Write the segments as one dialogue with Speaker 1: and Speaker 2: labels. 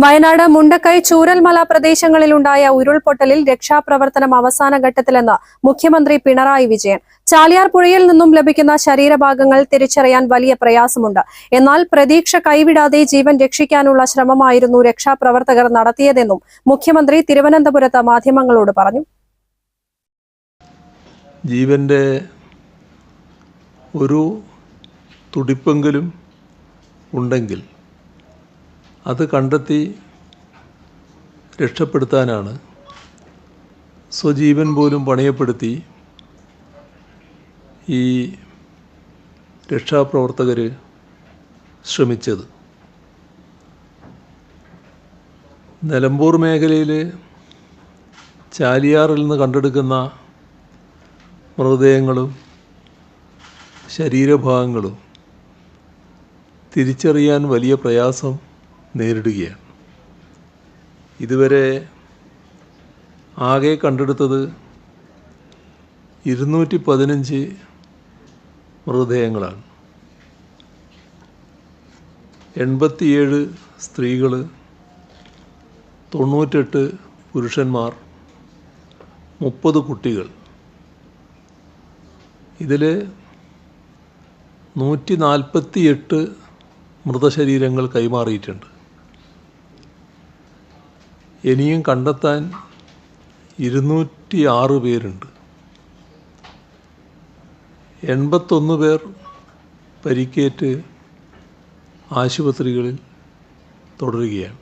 Speaker 1: വയനാട് മുണ്ടക്കൈ ചൂരൽമല പ്രദേശങ്ങളിലുണ്ടായ ഉരുൾപൊട്ടലിൽ രക്ഷാപ്രവർത്തനം അവസാന ഘട്ടത്തിലെന്ന് മുഖ്യമന്ത്രി പിണറായി വിജയൻ. ചാലിയാർ പുഴയിൽ നിന്നും ലഭിക്കുന്ന ശരീരഭാഗങ്ങൾ തിരിച്ചറിയാൻ വലിയ പ്രയാസമുണ്ട്. എന്നാൽ പ്രതീക്ഷ കൈവിടാതെ ജീവൻ രക്ഷിക്കാനുള്ള ശ്രമമായിരുന്നു രക്ഷാപ്രവർത്തകർ നടത്തിയതെന്നും മുഖ്യമന്ത്രി തിരുവനന്തപുരത്ത് മാധ്യമങ്ങളോട് പറഞ്ഞു.
Speaker 2: ജീവന്റെ ഒരു തുടിപ്പെങ്കിലും ഉണ്ടെങ്കിൽ അത് കണ്ടെത്തി രക്ഷപ്പെടുത്താനാണ് സ്വജീവൻ പോലും പണയപ്പെടുത്തി ഈ രക്ഷാപ്രവർത്തകർ ശ്രമിച്ചത്. നിലമ്പൂർ മേഖലയിൽ ചാലിയാറിൽ നിന്ന് കണ്ടെടുക്കുന്ന മൃതദേഹങ്ങളും ശരീരഭാഗങ്ങളും തിരിച്ചറിയാൻ വലിയ പ്രയാസം നേരിടുകയാണ്. ഇതുവരെ ആകെ കണ്ടെടുത്തത് ഇരുന്നൂറ്റി പതിനഞ്ച് മൃതദേഹങ്ങളാണ്. എൺപത്തിയേഴ് സ്ത്രീകൾ തൊണ്ണൂറ്റെട്ട് പുരുഷന്മാർ മുപ്പത് കുട്ടികൾ. ഇതിൽ നൂറ്റി നാൽപ്പത്തി എട്ട് മൃതശരീരങ്ങൾ കൈമാറിയിട്ടുണ്ട്. ഇനിയും കണ്ടെത്താൻ ഇരുന്നൂറ്റി ആറ് പേരുണ്ട്. എൺപത്തൊന്ന് പേർ പരിക്കേറ്റ് ആശുപത്രികളിൽ തുടരുകയാണ്.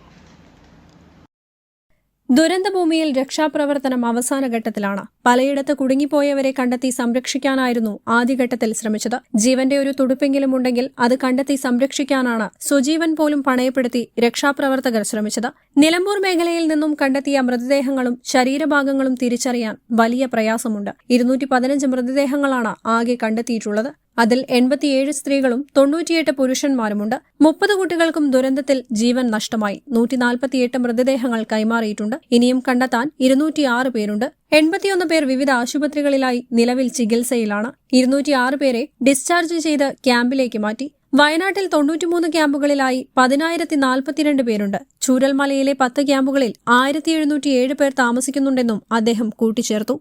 Speaker 1: ദുരന്തഭൂമിയിൽ രക്ഷാപ്രവർത്തനം അവസാന ഘട്ടത്തിലാണ്. പലയിടത്ത് കുടുങ്ങിപ്പോയവരെ കണ്ടെത്തി സംരക്ഷിക്കാനായിരുന്നു ആദ്യഘട്ടത്തിൽ ശ്രമിച്ചത്. ജീവന്റെ ഒരു തുടുപ്പെങ്കിലും ഉണ്ടെങ്കിൽ അത് കണ്ടെത്തി സംരക്ഷിക്കാനാണ് സുജീവൻ പോലും പണയപ്പെടുത്തി രക്ഷാപ്രവർത്തകർ ശ്രമിച്ചത്. നിലമ്പൂർ മേഖലയിൽ നിന്നും കണ്ടെത്തിയ മൃതദേഹങ്ങളും ശരീരഭാഗങ്ങളും തിരിച്ചറിയാൻ വലിയ പ്രയാസമുണ്ട്. ഇരുന്നൂറ്റി പതിനഞ്ച് മൃതദേഹങ്ങളാണ് ആകെ കണ്ടെത്തിയിട്ടുള്ളത്. അതിൽ എൺപത്തിയേഴ് സ്ത്രീകളും തൊണ്ണൂറ്റിയെട്ട് പുരുഷന്മാരുമുണ്ട്. മുപ്പത് കുട്ടികൾക്കും ദുരന്തത്തിൽ ജീവൻ നഷ്ടമായി. നൂറ്റിനാൽപ്പത്തിയെട്ട് മൃതദേഹങ്ങൾ കൈമാറിയിട്ടുണ്ട്. ഇനിയും കണ്ടെത്താൻ ഇരുന്നൂറ്റിയാറ് പേരുണ്ട്. എൺപത്തിയൊന്ന് പേർ വിവിധ ആശുപത്രികളിലായി നിലവിൽ ചികിത്സയിലാണ്. ഇരുന്നൂറ്റിയാറ് പേരെ ഡിസ്ചാർജ് ചെയ്ത് ക്യാമ്പിലേക്ക് മാറ്റി. വയനാട്ടിൽ തൊണ്ണൂറ്റിമൂന്ന് ക്യാമ്പുകളിലായി പതിനായിരത്തി നാൽപ്പത്തിരണ്ട് പേരുണ്ട്. ചൂരൽമലയിലെ പത്ത് ക്യാമ്പുകളിൽ ആയിരത്തി എഴുന്നൂറ്റിയേഴ് പേർ താമസിക്കുന്നുണ്ടെന്നും അദ്ദേഹം കൂട്ടിച്ചേർത്തു.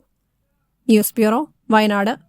Speaker 1: News bureau Wayanad.